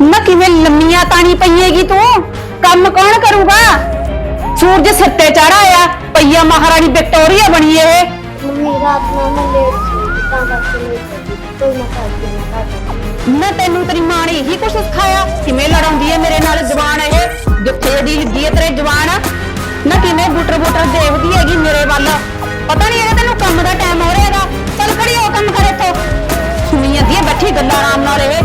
ਨਾ ਕਿਵੇਂ ਲੰਮੀਆਂ ਤਾਣੀ ਪਈਏਗੀ ਤੂੰ? ਕੰਮ ਕੌਣ ਕਰੂਗਾ? ਸੂਰਜ ਸਿਰ ਤੇ ਚੜਾ ਆ ਪਈਆ ਮਹਾਰਾਣੀ ਵਿਕਟੋਰੀਆ ਬਣੀ ਇਹ। ਮੰਮੀ ਰਾਤ ਨੂੰ ਮੈਂ ਲੇਟ ਸੀ ਤਾਂ ਕਰਕੇ ਲੇਟ ਹੋ ਗਈ ਕੋਈ ਨਾ ਕਰ ਕੇ ਨਾ ਕਰ ਨਾ ਤੈਨੂੰ ਤੇਰੀ ਮਾਂ ਨੇ ਇਹੀ ਕੁਛ ਸਿਖਾਇਆ ਕਿਵੇਂ ਲੜਾਉਂਦੀ ਹੈ ਮੇਰੇ ਨਾਲ ਜ਼ਬਾਨ ਇਹ ਜਿੱਥੇ ਦੀ ਲੱਗੀ ਹੈ ਤੇਰੇ ਜ਼ਬਾਨ ਨਾ ਕਿਵੇਂ ਬੁੱਟਰ ਬੁੱਟਰ ਦੇਖਦੀ ਹੈਗੀ ਮੇਰੇ ਵੱਲ। ਪਤਾ ਨਹੀਂ ਹੈਗਾ ਤੈਨੂੰ ਕੰਮ ਦਾ ਟਾਈਮ ਹੋ ਰਿਹਾ ਹੈਗਾ। ਚੱਲ ਖੜੀ ਹੋ ਕੰਮ ਕਰ ਇੱਥੋਂ। ਸੁਣੀ ਜਾਂਦੀ ਹੈ ਬੈਠੀ ਗੱਲਾਂ ਆਰਾਮ ਨਾਲ ਇਹ।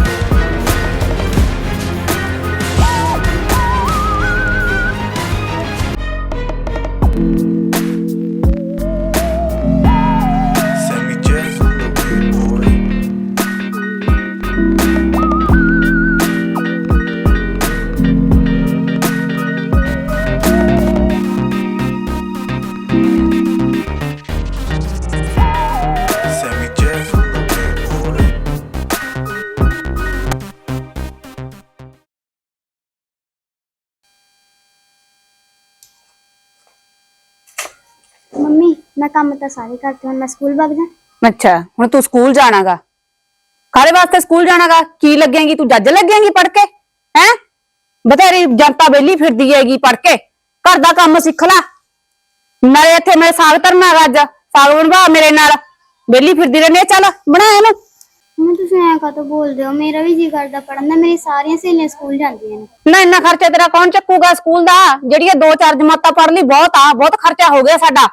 ਮੰਮੀ ਮੈਂ ਕੰਮ ਤਾਂ ਸਾਰੇ ਕਰਤੀ ਹੁਣ ਮੈਂ ਸਕੂਲ ਵਗ ਜਾ ਅੱਛਾ ਹੁਣ ਤੂੰ ਸਕੂਲ ਜਾਣਾਗਾ। ਕਾਹਦੇ ਵਾਸਤੇ ਸਕੂਲ ਜਾਣਾਗਾ? ਕੀ ਲੱਗੇਂਗੀ? ਤੂੰ ਜੱਜ ਲੱਗੇਂਗੀ ਪੜ ਕੇ? ਹੈ? ਬਥੇਰੀ ਜਨਤਾ ਬੇਲੀ ਫਿਰਦੀ ਹੈਗੀ ਪੜ ਕੇ। ਘਰ ਦਾ ਕੰਮ ਸਿੱਖ ਲੈ। ਨਾਲੇ ਇੱਥੇ ਮੈਂ ਸਾਗ ਧਰਨਾਗਾ ਅੱਜ। ਸਾਗ ਬਣਵਾ ਮੇਰੇ ਨਾਲ। ਬੇਲੀ ਫਿਰਦੀ ਰਹਿੰਦੀ ਆ, ਚੱਲ ਬਣਾ ਇਹਨੂੰ। ਹੁਣ ਤੁਸੀਂ ਐਂ ਕਾਹਤੋਂ ਬੋਲਦੇ ਹੋ? ਮੇਰਾ ਵੀ ਜੀ ਕਰਦਾ ਪੜਨ ਦਾ। ਮੇਰੀ ਸਾਰੀਆਂ ਸਹੇਲੀਆਂ ਸਕੂਲ ਜਾਂਦੀਆਂ ਨੇ। ਨਾ ਇੰਨਾ ਖਰਚਾ ਤੇਰਾ ਕੌਣ ਚੱਕੂਗਾ ਸਕੂਲ ਦਾ? ਜਿਹੜੀਆਂ ਦੋ ਚਾਰ ਜਮਾਤਾਂ ਪੜ ਲਈ ਬਹੁਤ ਆ ਬਹੁਤ ਖਰਚਾ ਹੋ ਗਿਆ ਸਾਡਾ।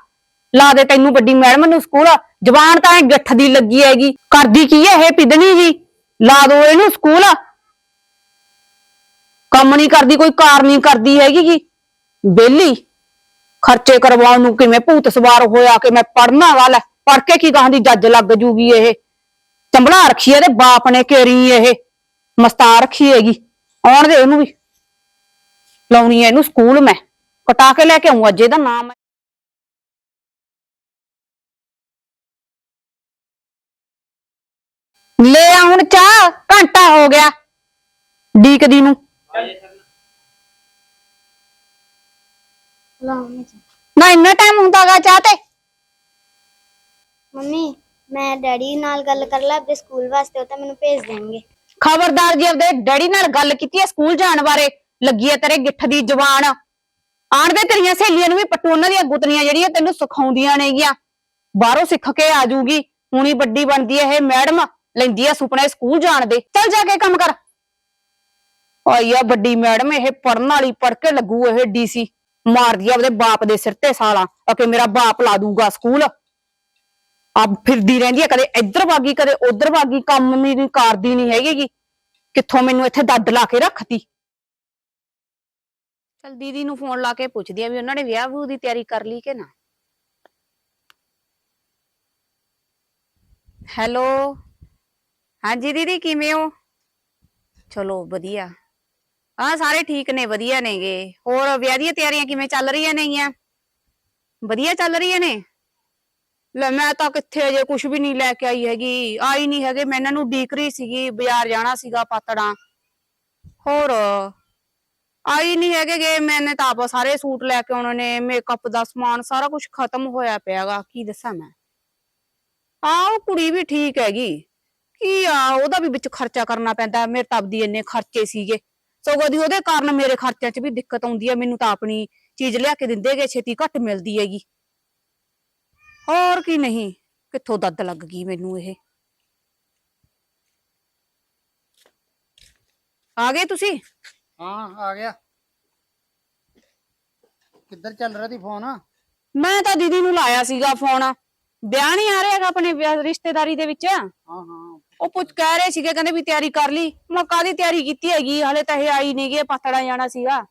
ਲਾ ਦੇ ਤੈਨੂੰ ਵੱਡੀ ਮੈਡਮ ਨੂੰ ਸਕੂਲ। ਜਵਾਨ ਤਾਂ ਐ ਗਿੱਠ ਦੀ ਲੱਗੀ ਹੈਗੀ। ਕਰਦੀ ਕੀ ਹੈ ਇਹ ਪਿਦਣੀ ਜੀ? ਲਾ ਦੋ ਇਹਨੂੰ ਸਕੂਲ। ਕੰਮ ਨਹੀਂ ਕਰਦੀ, ਕੋਈ ਕਾਰ ਨਹੀਂ ਕਰਦੀ ਹੈਗੀ ਗੀ ਬੇਲੀ, ਖਰਚੇ ਕਰਵਾਉਣ ਨੂੰ ਕਿਵੇਂ ਭੂਤ ਸਵਾਰ ਹੋਇਆ ਕਿ ਮੈਂ ਪੜਨਾ ਵਾਲਾ ਪੜ ਕੇ ਕੀ ਕਹਾਂ ਦੀ ਜੱਜ ਲੱਗ ਜੂਗੀ ਇਹ। ਚੰਬਲਾ ਰੱਖੀ ਇਹਦੇ ਬਾਪ ਨੇ ਕੇਰੀ ਇਹ। ਮਸਤਾਰ ਰੱਖੀ ਹੈਗੀ। ਆਉਣ ਦੇ ਇਹਨੂੰ ਵੀ। ਲਾਉਣੀ ਹੈ ਇਹਨੂੰ ਸਕੂਲ ਮੈਂ। ਕਟਾ ਕੇ ਲੈ ਕੇ ਆਉਂ ਅੱਜ ਇਹਦਾ ਨਾਮ ਲੈ ਆ ਹੁਣ ਚਾਹ ਘੰਟਾ ਹੋ ਗਿਆ। ਡੀਕਦੀ ਨੂੰ। ਨਾ ਇੰਨਾ ਟਾਈਮ ਹੁੰਦਾਗਾ ਚਾਹ ਤੇ। ਮੰਮੀ ਮੈਂ ਡੈਡੀ ਨਾਲ ਗੱਲ ਕਰ ਲਾ ਆਪਣੇ ਸਕੂਲ ਵਾਸਤੇ ਉਹ ਤਾਂ ਮੈਨੂੰ ਭੇਜ ਦੇਣਗੇ। ਖਬਰਦਾਰ ਜੀ ਆਪਦੇ ਡੈਡੀ ਨਾਲ ਗੱਲ ਕੀਤੀ ਹੈ ਸਕੂਲ ਜਾਣ ਬਾਰੇ। ਲੱਗੀ ਹੈ ਤੇਰੇ ਗਿੱਠ ਦੀ ਜ਼ਬਾਨ ਆਣ ਦੇ ਤੇਰੀਆਂ ਸਹੇਲੀਆਂ ਨੂੰ ਵੀ ਪੱਟੂ ਉਹਨਾਂ ਦੀਆਂ ਗੁੱਤਨੀਆਂ ਜਿਹੜੀਆਂ ਤੈਨੂੰ ਸਿਖਾਉਂਦੀਆਂ ਨੇਗੀਆਂ। ਬਾਹਰੋਂ ਸਿੱਖ ਕੇ ਆ ਜੂਗੀ ਹੁਣੀ ਵੱਡੀ ਬਣਦੀ ਹੈ ਇਹ ਮੈਡਮ। ਲੈਂਦੀ ਆ ਸੁਪਨੇ ਸਕੂਲ ਜਾਣ ਦੇ। ਚੱਲ ਜਾ ਕੇ ਕੰਮ ਕਰ। ਆਈ ਆ ਵੱਡੀ ਮੈਡਮ, ਇਹ ਪੜਨ ਵਾਲੀ ਪੜ ਕੇ ਲੱਗੂ ਇਹ ਡੀਸੀ। ਮਾਰਦੀ ਆ ਆਪਦੇ ਬਾਪ ਦੇ ਸਿਰ ਤੇ ਸਾਲਾ। ਕਿ ਮੇਰਾ ਬਾਪ ਲਾ ਦੂਗਾ ਸਕੂਲ। ਆ ਫਿਰਦੀ ਰਹਿੰਦੀ ਆ, ਕਦੇ ਇੱਧਰ ਵਾਗੀ, ਕਦੇ ਉੱਧਰ ਵਾਗੀ, ਕੰਮ ਨਹੀਂ ਕਰਦੀ ਨਹੀਂ ਹੈਗੀ ਕਿੱਥੋਂ ਮੈਨੂੰ ਇੱਥੇ ਦੱਦ ਲਾ ਕੇ ਰੱਖਤੀ? ਚਲ ਦੀਦੀ ਨੂੰ ਫੋਨ ਲਾ ਕੇ ਪੁੱਛਦੀ ਆ ਵੀ ਉਹਨਾਂ ਨੇ ਵਿਆਹ ਵੂ ਦੀ ਤਿਆਰੀ ਕਰ ਲਈ ਕਿ ਨਾ। ਹੈਲੋ? ਹਾਂਜੀ ਦੀਦੀ ਕਿਵੇਂ ਹੋ? ਚਲੋ ਵਧੀਆ। ਹਾਂ ਸਾਰੇ ਠੀਕ ਨੇ ਵਧੀਆ ਨੇਗੇ। ਹੋਰ ਵਿਆਹ ਦੀਆਂ ਤਿਆਰੀਆਂ ਕਿਵੇਂ ਚੱਲ ਰਹੀਆਂ ਨੇਗੀਆਂ? ਵਧੀਆ ਚੱਲ ਰਹੀਆਂ ਨੇ? ਲੈ ਮੈਂ ਤਾਂ ਕਿੱਥੇ ਅਜੇ ਕੁਝ ਵੀ ਨਹੀਂ ਲੈ ਕੇ ਆਈ ਹੈਗੀ। ਆਈ ਨਹੀਂ ਹੈਗੇ। ਮੈਂ ਇਹਨਾਂ ਨੂੰ ਡੀਕ ਰਹੀ ਸੀਗੀ ਬਾਜ਼ਾਰ ਜਾਣਾ ਸੀਗਾ ਪਾਤੜਾਂ। ਹੋਰ ਆਈ ਨਹੀਂ ਹੈਗੇ ਗੇ। ਮੈਨੇ ਤਾਂ ਆਪ ਸਾਰੇ ਸੂਟ ਲੈ ਕੇ ਆਉਣੇ ਨੇ ਮੇਕਅਪ ਦਾ ਸਮਾਨ ਸਾਰਾ ਕੁਝ ਖਤਮ ਹੋਇਆ ਪਿਆਗਾ ਕੀ ਦੱਸਾਂ ਮੈਂ? ਆ ਉਹ ਕੁੜੀ ਵੀ ਠੀਕ ਹੈਗੀ। ਕੀ ਆ ਉਹਦਾ ਵੀ ਵਿੱਚ ਖਰਚਾ ਕਰਨਾ ਪੈਂਦਾ ਮੇਰੇ ਤਾਂ ਆਪਦੀ ਇੰਨੇ ਖਰਚੇ ਸੀਗੇ। ਸਗੋਂ ਦੀ ਉਹਦੇ ਕਾਰਨ ਮੇਰੇ ਖਰਚਿਆਂ 'ਚ ਵੀ ਦਿੱਕਤ ਆਉਂਦੀ ਹੈ ਮੈਨੂੰ ਤਾਂ ਆਪਣੀ ਚੀਜ਼ ਲਿਆ ਕੇ ਦਿੰਦੇਗੇ ਛੇਤੀ ਘੱਟ ਮਿਲਦੀ ਹੈਗੀ। ਹੋਰ ਕੀ ਨਹੀਂ ਕਿੱਥੋਂ ਦੱਦ ਲੱਗ ਗਈ ਮੈਨੂੰ ਇਹ? ਆ ਗਏ ਤੁਸੀਂ? ਹਾਂ ਆ ਗਿਆ। ਕਿੱਧਰ ਚੱਲ ਰਿਹਾ ਤੀ ਫੋਨ? ਮੈਂ ਤਾਂ ਦੀਦੀ ਨੂੰ ਲਾਇਆ ਸੀਗਾ ਫੋਨ। ਵਿਆਹ ਨਹੀਂ ਆ ਰਿਹਾ ਹੈਗਾ ਆਪਣੇ ਵਿਆਹ ਰਿਸ਼ਤੇਦਾਰੀ ਦੇ ਵਿੱਚ? ਹਾਂ ਹਾਂ। ਉਹ ਪੁੱਛ ਕਹਿ ਰਹੇ ਸੀਗੇ ਕਹਿੰਦੇ ਵੀ ਤਿਆਰੀ ਕਰ ਲਈ। ਮੈਂ ਕਾਹਦੀ ਤਿਆਰੀ ਕੀਤੀ ਹੈਗੀ? ਹਲੇ ਤਾਂ ਇਹ ਆਈ ਨਹੀਂ ਗਏ ਪਤੜਾ ਜਾਣਾ ਸੀਗਾ।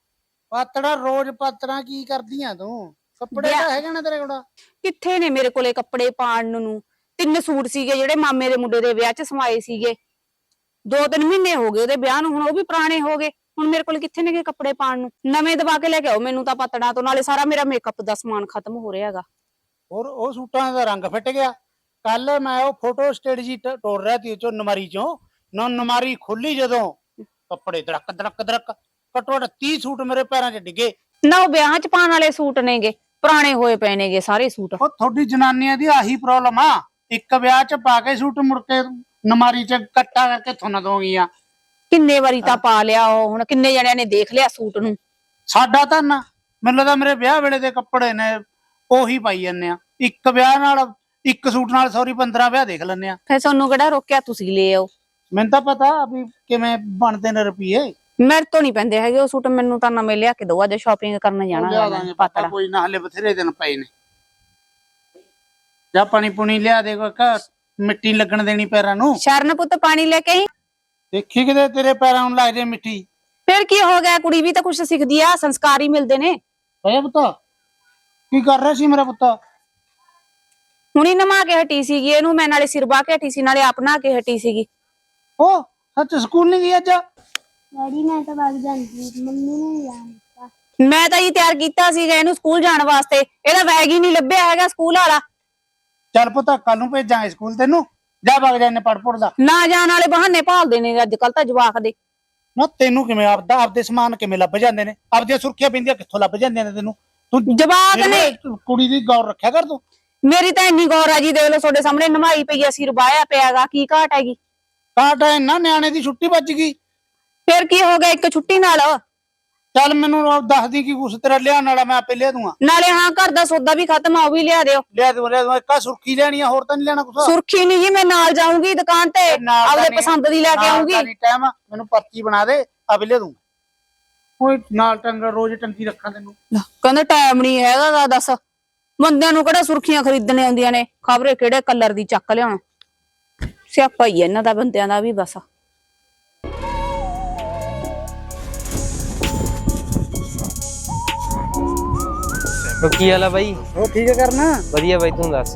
ਪਾਤੜਾ ਰੋਜ਼ ਪਾਤੜਾ ਕੀ ਕਰਦੀਆਂ ਤੂੰ? ਕੱਪੜੇ ਤਾਂ ਹੈਗੇ ਨਾ ਤੇਰੇ ਕੋਲ? ਕਿੱਥੇ ਨੇ ਮੇਰੇ ਕੋਲੇ ਕੱਪੜੇ ਪਾਣ ਨੂੰ? ਤਿੰਨ ਸੂਟ ਸੀਗੇ ਜਿਹੜੇ ਮਾਮੇ ਦੇ ਮੁੰਡੇ ਦੇ ਵਿਆਹ 'ਚ ਸਮਾਏ ਸੀਗੇ। ਦੋ ਤਿੰਨ ਮਹੀਨੇ ਹੋ ਗਏ ਉਹਦੇ ਵਿਆਹ ਨੂੰ ਹੁਣ ਉਹ ਵੀ ਪੁਰਾਣੇ ਹੋ ਗਏ। ਹੁਣ ਮੇਰੇ ਕੋਲ ਕਿੱਥੇ ਨੇਗੇ ਕੱਪੜੇ ਪਾਣ ਨੂੰ? ਨਵੇਂ ਦਵਾ ਕੇ ਲੈ ਕੇ ਆਓ ਮੈਨੂੰ ਤਾਂ ਪਤੜਾ ਤੋਂ ਨਾਲੇ ਸਾਰਾ ਮੇਰਾ ਮੇਕਅਪ ਦਾ ਸਮਾਨ ਖਤਮ ਹੋ ਰਿਹਾ ਹੈਗਾ। ਹੋਰ ਉਹ ਸੂਟਾਂ ਦਾ ਰੰਗ ਫਿੱਟ ਗਿਆ। ਕੱਲ ਮੈਂ ਉਹ ਫੋਟੋ ਸਟੇਟ ਜੀ ਟੋਰ ਰਿਹਾ ਉਹ ਚੋਂ ਨਮਾਰੀ ਚੋਂ। ਨਾ ਨਮਾਰੀ ਖੁੱਲੀ ਜਦੋਂ ਕੱਪੜੇ ਦੜਕ ਦੜਕ ਦੜਕ ਘੱਟੋ ਘੱਟ 30 ਸੂਟ ਮੇਰੇ ਪੈਰਾਂ 'ਚ ਡਿੱਗੇ। ਨਾ ਉਹ ਵਿਆਹ 'ਚ ਪਾਣ ਵਾਲੇ ਸੂਟ ਨੇਗੇ ਪੁਰਾਣੇ ਹੋਏ ਪਏ ਨੇਗੇ ਸਾਰੇ ਸੂਟ। ਉਹ ਤੁਹਾਡੀ ਜਨਾਨੀਆਂ ਦੀ ਆਹੀ ਪ੍ਰੋਬਲਮ ਆ। ਇੱਕ ਵਿਆਹ 'ਚ ਪਾ ਕੇ ਸੂਟ ਮੁੜ ਕੇ ਨਮਾਰੀ 'ਚ ਕੱਟਾ ਕਰਕੇ ਥੁੰਨ ਦੋਗੀਆਂ ਕਿੰਨੇ ਵਾਰੀ ਤਾਂ ਪਾ ਲਿਆ ਉਹ ਹੁਣ ਕਿੰਨੇ ਜਣਿਆਂ ਨੇ ਦੇਖ ਲਿਆ ਸੂਟ ਨੂੰ। ਸਾਡਾ ਤਾਂ ਨਾ ਮੈਨੂੰ ਲੱਗਦਾ ਮੇਰੇ ਵਿਆਹ ਵੇਲੇ ਦੇ ਕੱਪੜੇ ਨੇ ਉਹੀ ਪਾਈ ਜਾਂਦੇ ਆ। ਇੱਕ ਵਿਆਹ ਨਾਲ ਇੱਕ ਸੂਟ ਨਾਲ ਸੌਰੀ 15 ਵਿਆਹ ਦੇਖ ਲੈਂਦੇ ਆ ਫਿਰ ਤੁਹਾਨੂੰ ਕਿਹੜਾ ਰੋਕਿਆ ਤੁਸੀਂ ਲੈ ਆਓ। ਮੈਨੂੰ ਤਾਂ ਪਤਾ ਵੀ ਕਿਵੇਂ ਬਣਦੇ ਨੇ ਰੁਪਏ ਮੇਰੇ ਤੋਂ ਨਹੀਂ ਪੈਂਦੇ ਹੈਗੇ ਉਹ ਸੂਟ ਮੈਨੂੰ ਤਾਂ ਨਵੇਂ ਲਿਆ ਕੇ ਦੋ ਅੱਜ ਸ਼ਾਪਿੰਗ ਕਰਨ ਜਾਣਾ ਲਿਆ ਦਾਂਗੇ ਪਤਾ ਕੋਈ ਨਾ ਹਲੇ ਬਥੇਰੇ ਦਿਨ ਪਏ ਨੇ। ਜਾਂ ਪਾਣੀ ਪੁਣੀ ਲਿਆ ਦੇ ਕੋਈ ਘਰ ਮਿੱਟੀ ਲੱਗਣ ਦੇਣੀ ਪੈਰਾਂ ਨੂੰ। ਸ਼ਰਨ ਪੁੱਤ ਪਾਣੀ ਲੈ ਕੇ ਆਈ? ਦੇਖੀ ਕਿਤੇ ਤੇਰੇ ਪੈਰਾਂ ਨੂੰ ਲੱਗ ਜੇ ਮਿੱਟੀ। ਫਿਰ ਕੀ ਹੋ ਗਿਆ ਕੁੜੀ ਵੀ ਤਾਂ ਕੁਝ ਸਿੱਖਦੀ ਆ ਸੰਸਕਾਰ ਹੀ ਮਿਲਦੇ ਨੇ। ਓਏ ਪੁੱਤ ਕੀ ਕਰ ਰਿਹਾ ਸੀ ਮੇਰਾ ਪੁੱਤ? ਹੁਣੀ ਨਮਾ ਕੇ ਹਟੀ ਸੀਗੀ ਇਹਨੂੰ ਮੈਂ ਨਾਲੇ ਸਿਰ ਕੇ ਹਟੀ ਸੀ ਨਾਲੇ ਆਪ ਨਹਾ ਕੇ ਹਟੀ ਸੀਗੀ। ਉਹ ਸੱਚ ਸਕੂਲ ਨਹੀਂ ਗਈ ਅੱਜ? ਡੈਡੀ ਮੈਂ ਤਾਂ ਵਗ ਜਾਂਦੀ ਮੰਮੀ ਨੇ ਜਾਣਾ ਮੈਂ ਤਾਂ ਜੀ ਤਿਆਰ ਕੀਤਾ ਸੀਗਾ ਇਹਨੂੰ ਸਕੂਲ ਜਾਣ ਵਾਸਤੇ। ਇਹਦਾ ਬੈਗ ਹੀ ਨਹੀਂ ਲੱਭਿਆ ਹੈਗਾ ਸਕੂਲ ਵਾਲਾ। ਚੱਲ ਪੁੱਤ ਕੱਲ ਨੂੰ ਭੇਜਾਂਗੇ ਸਕੂਲ ਤੈਨੂੰ। ਜਾ ਵਗ ਜਾ ਇਹਨੇ ਪੜ ਪੜ ਦਾ। ਨਾ ਜਾਣ ਵਾਲੇ ਬਹਾਨੇ ਭਾਲਦੇ ਨੇ ਅੱਜ ਕੱਲ ਤਾਂ ਜਵਾਕ ਦੇ। ਨਾ ਤੈਨੂੰ ਕਿਵੇਂ ਆਪਦਾ ਆਪਦੇ ਸਮਾਨ ਕਿਵੇਂ ਲੱਭ ਜਾਂਦੇ ਨੇ? ਆਪਦੀਆਂ ਸੁਰਖੀਆਂ ਬਿੰਦੀਆਂ ਕਿੱਥੋਂ ਲੱਭ ਜਾਂਦੀਆਂ ਨੇ ਤੈਨੂੰ? ਤੂੰ ਜਵਾਕ ਨੇ। ਕੁੜੀ ਦੀ ਗੌਰ ਰੱਖਿਆ ਕਰ ਤੂੰ। ਮੇਰੀ ਤਾਂ ਇੰਨੀ ਗੌਰ ਆ ਜੀ ਦੇਖ ਲਓ ਤੁਹਾਡੇ ਸਾਹਮਣੇ ਨਮਾਈ ਪਈ ਸਿਰ ਬਾਇਆ ਪਿਆਗਾ ਕੀ ਘਾਟ ਹੈਗੀ? ਕਾਟਾ ਇੰਨਾ ਨਿਆਣੇ ਦੀ ਛੁੱਟੀ ਵੱਜ ਗਈ। ਫਿਰ ਕੀ ਹੋ ਗਿਆ ਇੱਕ ਛੁੱਟੀ ਨਾਲ? ਚੱਲ ਮੈਨੂੰ ਉਹ ਦੱਸ ਦੀ ਕਿ ਕੁਛ ਤੇਰਾ ਲਿਆਉਣ ਵਾਲਾ ਮੈਂ ਆਪੇ ਲਿਆ ਦੂੰਗਾ। ਨਾਲੇ ਹਾਂ ਘਰ ਦਾ ਸੌਦਾ ਵੀ ਖਤਮ ਆ ਉਹ ਵੀ ਲਿਆ ਦਿਓ। ਲਿਆ ਦੂੰ ਲਿਆ ਦੂੰ ਇੱਕਾ ਸੁਰਖੀ ਲੈਣੀ ਆ ਹੋਰ ਤਾਂ ਨਹੀਂ ਲੈਣਾ ਕੁਛ? ਸੁਰਖੀ ਨਹੀਂ ਜੀ ਮੈਂ ਨਾਲ ਜਾਊਂਗੀ ਦੁਕਾਨ ਤੇ ਨਾਲ ਤਾਂ ਆਪਦੇ ਨਹੀਂ- ਪਸੰਦ ਦੀ ਲੈ ਕੇ ਆਉਂਗੀ ਟਾਈਮ ਮੈਨੂੰ ਪਰਚੀ ਬਣਾ ਦੇ ਆਪੇ ਲਿਆ ਦੂੰਗਾ। ਓਏ ਨਾਲ ਟੰਗ ਰੋਜ਼ ਟੰਗੀ ਰੱਖਾਂ ਤੈਨੂੰ। ਕਹਿੰਦੇ ਟਾਈਮ ਨਹੀਂ ਹੈਗਾ ਗਾ ਦੱਸ। ਬੰਦਿਆਂ ਨੂੰ ਕਿਹੜਾ ਸੁਰਖੀਆਂ ਖਰੀਦਣੇ ਆਉਂਦੀਆਂ ਨੇ? ਖਬਰੇ ਕਿਹੜੇ ਕਲਰ ਦੀ ਚੱਕ ਲਿਆਉਣ? ਸਿਆਪਾ ਹੀ ਹੈ ਇਹਨਾਂ ਦਾ ਬੰਦਿਆਂ ਦਾ ਵੀ ਬਸ ਉਹ ਕੀ ਹਾਲ ਆ ਬਾਈ? ਉਹ ਠੀਕ ਕਰਨਾ? ਵਧੀਆ ਬਾਈ ਤੂੰ ਦੱਸ?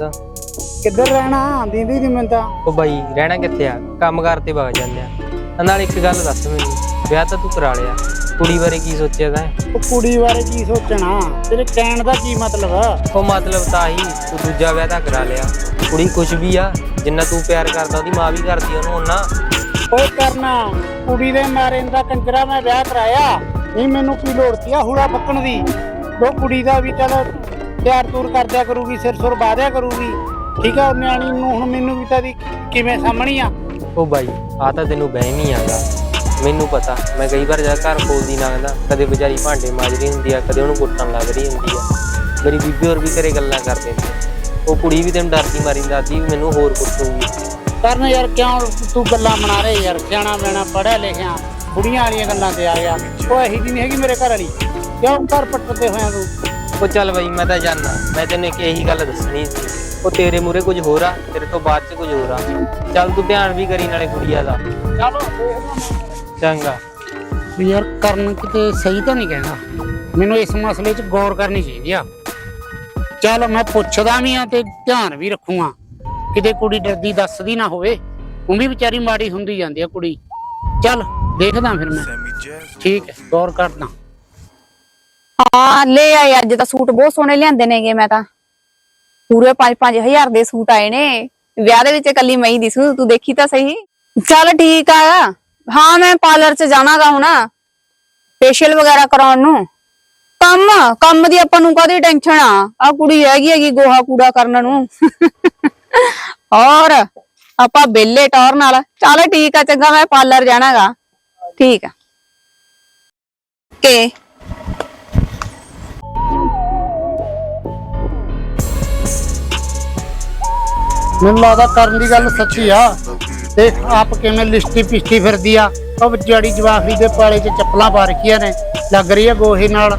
ਕਿੱਧਰ ਰਹਿਣਾ? ਦੀਦੀ ਦੀ ਮੈਂ ਤਾਂ। ਉਹ ਬਾਈ ਰਹਿਣਾ ਕਿੱਥੇ ਆ? ਕੰਮ ਕਾਰ ਤੇ ਵਗ ਜਾਂਦੇ ਆ। ਆ ਨਾਲ ਇੱਕ ਗੱਲ ਦੱਸ ਮੈਨੂੰ ਵਿਆਹ ਤਾਂ ਤੂੰ ਕਰਾ ਲਿਆ। ਕੁੜੀ ਬਾਰੇ ਕੀ ਸੋਚਿਆ ਤੈਂ? ਉਹ ਕੁੜੀ ਬਾਰੇ ਕੀ ਸੋਚਣਾ? ਤੇਰੇ ਕਹਿਣ ਦਾ ਕੀ ਮਤਲਬ? ਆ ਉਹ ਮਤਲਬ ਤਾਂ ਹੀ ਤੂੰ ਦੂਜਾ ਵਿਆਹ ਤਾਂ ਕਰਾ ਲਿਆ। ਕੁੜੀ ਕੁਛ ਵੀ ਆ ਜਿੰਨਾ ਤੂੰ ਪਿਆਰ ਕਰਦਾ ਉਹਦੀ ਮਾਂ ਵੀ ਕਰਦੀ ਉਹਨੂੰ ਉਹਨਾਂ ਓਏ ਕਰਨਾ। ਕੁੜੀ ਦੇ ਮਾਰੇ ਦਾ ਕੰਜਰਾ ਮੈਂ ਵਿਆਹ ਕਰਾਇਆ। ਨਹੀਂ ਮੈਨੂੰ ਕੀ ਲੋੜ ਸੀ ਆ ਹੁੜਾ ਫੱਕਣ ਦੀ? ਉਹ ਕੁੜੀ ਦਾ ਵੀ ਚੱਲ ਤਿਆਰ ਤੂਰ ਕਰਦਿਆ ਕਰੂਗੀ ਸਿਰ ਸੁਰ ਬਾਧਿਆ ਕਰੂਗੀ। ਠੀਕ ਆ ਨਿਆਣੀ ਨੂੰ ਹੁਣ ਮੈਨੂੰ ਵੀ ਤਾਂ ਦੀ ਕਿਵੇਂ ਸਾਹਮਣੀ ਆ? ਉਹ ਬਾਈ ਆ ਤਾਂ ਤੈਨੂੰ ਵਹਿਮ ਹੀ ਆਗਾ ਮੈਨੂੰ ਪਤਾ। ਮੈਂ ਕਈ ਵਾਰ ਜਾ ਘਰ ਕੋਲਦੀ ਲੰਘਦਾ ਕਦੇ ਵਿਚਾਰੀ ਭਾਂਡੇ ਮਾਜਦੀ ਹੁੰਦੀ ਆ ਕਦੇ ਉਹਨੂੰ ਕੁੱਟਣ ਲੱਗ ਰਹੀ ਹੁੰਦੀ ਆ। ਮੇਰੀ ਬੀਬੀ ਹੋਰ ਵੀ ਘਰੇ ਗੱਲਾਂ ਕਰਦੇ ਨੇ। ਉਹ ਕੁੜੀ ਵੀ ਤੈਨੂੰ ਡਰਦੀ ਮਾਰੀ ਦਾਦੀ ਮੈਨੂੰ ਹੋਰ ਕੁੱਟੂਗੀ ਕਰਨ ਯਾਰ ਕਿਉਂ ਤੂੰ ਗੱਲਾਂ ਬਣਾ ਰਹੇ ਯਾਰ? ਸਿਆਣਾ ਮੈਣਾ ਪੜਿਆ ਲਿਖਿਆ ਬੁੜੀਆਂ ਵਾਲੀਆਂ ਗੱਲਾਂ ਤੇ ਆ ਗਿਆ। ਉਹ ਇਹੀ ਜੀ ਨਹੀਂ ਹੈਗੀ ਮੇਰੇ ਘਰ ਵਾਲੀ। ਕਿਉਂ ਘਰ ਪੱਟਦੇ ਹੋਇਆ ਤੂੰ? ਉਹ ਚੱਲ ਬਈ ਮੈਂ ਤਾਂ ਜਾਣਾ ਮੈਂ ਤੈਨੂੰ ਇੱਕ ਇਹੀ ਗੱਲ ਦੱਸਣੀ ਸੀ। ਉਹ ਤੇਰੇ ਮੂਰੇ ਕੁਝ ਹੋਰ ਆ ਤੇਰੇ ਤੋਂ ਬਾਅਦ ਚ ਕੁਝ ਹੋਰ ਆ। ਚੱਲ ਤੂੰ ਧਿਆਨ ਵੀ ਕਰੀ ਨਾਲੇ ਗੁੜੀਆ ਦਾ। ਚਲੋ ਚੰਗਾ। ਵੀ ਯਾਰ ਕਰਨ ਕਿਤੇ ਸਹੀ ਤਾਂ ਨਹੀਂ ਕਹਿੰਦਾ। ਮੈਨੂੰ ਇਸ ਮਸਲੇ 'ਚ ਗੌਰ ਕਰਨੀ ਚਾਹੀਦੀ ਆ। ਚੱਲ ਮੈਂ ਪੁੱਛਦਾ ਵੀ ਆ ਤੇ ਧਿਆਨ ਵੀ ਰੱਖੂਗਾ। ਕਿਤੇ ਕੁੜੀ ਡਰਦੀ ਦੱਸਦੀ ਨਾ ਹੋਵੇ। ਉਹ ਵੀ ਵਿਚਾਰੀ ਮਾੜੀ ਹੁੰਦੀ ਜਾਂਦੀ ਆ ਕੁੜੀ। ਚੱਲ ਦੇਖਦਾ ਫਿਰ ਮੈਂ. ਠੀਕ ਹੈ ਗੌਰ ਕਰਦਾ। ਹਾਂ ਲੈ ਆਏ ਅੱਜ ਤਾਂ ਸੂਟ ਬਹੁਤ ਸੋਹਣੇ ਲਿਆਂਦੇ ਨੇਗੇ ਮੈਂ ਤਾਂ। ਪੂਰੇ 5-5000 ਦੇ ਸੂਟ ਆਏ ਨੇ। ਵਿਆਹ ਦੇ ਵਿੱਚ ਇਕੱਲੀ ਮਈ ਦੀ ਸੂ ਤੂੰ ਦੇਖੀ ਤਾਂ ਸਹੀ। ਚੱਲ ਠੀਕ ਆ। ਹਾਂ ਮੈਂ ਪਾਰਲਰ 'ਚ ਜਾਣਾਗਾ ਹੁਣ ਫੇਸ਼ੀਅਲ ਵਗੈਰਾ ਕਰਾਉਣ ਨੂੰ ਕੰਮ ਕੰਮ ਦੀ ਆਪਾਂ ਨੂੰ ਕਾਹਦੀ ਟੈਨਸ਼ਨ ਆ ਆ ਕੁੜੀ ਹੈਗੀ ਹੈਗੀ ਗੋਹਾ ਕੂੜਾ ਕਰਨ ਨੂੰ ਔਰ ਆਪਾਂ ਬੇਲੇ ਟੌਰ ਨਾਲ ਚੱਲ ਠੀਕ ਆ ਚੰਗਾ ਮੈਂ ਪਾਰਲਰ ਜਾਣਾਗਾ ਠੀਕ ਆ ਕੇ ਮੈਨੂੰ ਲੱਗਦਾ ਕਰਨ ਦੀ ਗੱਲ ਸੱਚੀ ਆ। ਦੇਖ ਆਪ ਕਿਵੇਂ ਲਿਸਟੀ ਪਿਸਟੀ ਫਿਰਦੀ ਆ। ਉਹ ਵਿਚਾਰੀ ਜਵਾਖੜੀ ਦੇ ਪਾਲੇ 'ਚ ਚੱਪਲਾਂ ਪਾ ਰੱਖੀਆਂ ਨੇ ਲੱਗ ਰਹੀ ਆ ਗੋਹੇ ਨਾਲ।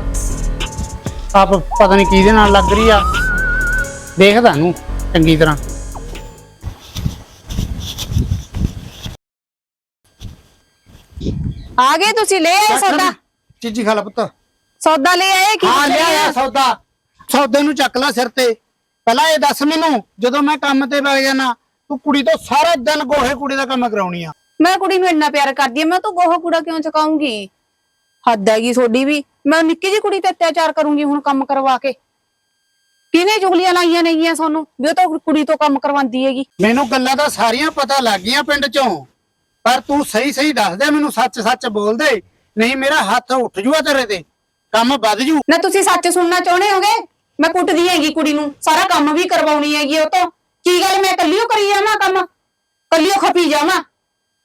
ਆਪ ਪਤਾ ਨਹੀਂ ਕਿਹਦੇ ਨਾਲ ਲੱਗ ਰਹੀ ਆ। ਦੇਖਦਾ ਨੂੰ ਚੰਗੀ ਤਰ੍ਹਾਂ। ਆ ਗਏ ਤੁਸੀਂ ਲੈ ਆਏ ਸੌਦਾ। ਚੀਜੀ ਖਾ ਲੈ ਪੁੱਤ। ਸੌਦਾ ਲੈ ਆਏ ਕੀ ਹਾਂ ਕੁਛ ਲਿਆ ਲਿਆਇਆ? ਆ ਸੌਦਾ। ਸੌਦੇ ਨੂੰ ਚੱਕ ਲੈ ਸਿਰ ਤੇ। ਪਹਿਲਾਂ ਇਹ ਦੱਸ ਮੈਨੂੰ ਜਦੋਂ ਮੈਂ ਕੰਮ ਤੇ ਵਗ ਜਾਣਾ ਤੂੰ ਕੁੜੀ ਤੋਂ ਸਾਰਾ ਦਿਨ ਗੋਹੇ ਕੁੜੀ ਦਾ ਕੰਮ ਕਰਾਉਣੀ ਆ। ਮੈਂ ਕੁੜੀ ਨੂੰ ਇੰਨਾ ਪਿਆਰ ਕਰਦੀ ਆ ਮੈਂ ਤੂੰ ਗੋਹਾ ਕੂੜਾ ਕਿਉਂ ਚਕਾਉਂਗੀ? ਹੱਦ ਹੈਗੀ ਤੁਹਾਡੀ ਵੀ। ਮੈਂ ਨਿੱਕੀ ਜੀ ਕੁੜੀ ਤੇ ਅਤਿਆਚਾਰ ਕਰੂੰਗੀ ਹੁਣ ਕੰਮ ਕਰਵਾ ਕੇ। ਕਿਹਨੇ ਚੁਗਲੀਆਂ ਲਾਈਆਂ ਨੇਗੀਆਂ ਸਾਨੂੰ ਵੀ ਉਹ ਤਾਂ ਕੁੜੀ ਤੋਂ ਕੰਮ ਕਰਵਾਉਂਦੀ ਹੈਗੀ। ਮੈਨੂੰ ਗੱਲਾਂ ਤਾਂ ਸਾਰੀਆਂ ਪਤਾ ਲੱਗ ਗਈਆਂ ਪਿੰਡ ਚੋਂ। ਪਰ ਤੂੰ ਸਹੀ ਸਹੀ ਦੱਸ ਦੇ ਮੈਨੂੰ ਸੱਚ ਸੱਚ ਬੋਲ ਦੇ। ਨਹੀਂ ਮੇਰਾ ਹੱਥ ਉੱਠ ਜੂਆ ਤੇਰੇ ਤੇ। ਕੰਮ ਵੱਧ ਜੂ। ਨਾ ਤੁਸੀਂ ਸੱਚ ਸੁਣਨਾ ਚਾਹੁੰਦੇ ਹੋਗੇ? ਮੈਂ ਕੁੱਟਦੀ ਹੈਗੀ ਕੁੜੀ ਨੂੰ। ਸਾਰਾ ਕੰਮ ਵੀ ਕਰਵਾਉਣੀ ਹੈਗੀ ਉਹ ਤੋਂ। ਕੀ ਗੱਲ ਮੈਂ ਕੱਲੀਓ ਕਰੀ ਜਾਵਾਂ ਕੰਮ? ਕੱਲੀਓ ਖਪੀ ਜਾਵਾਂ?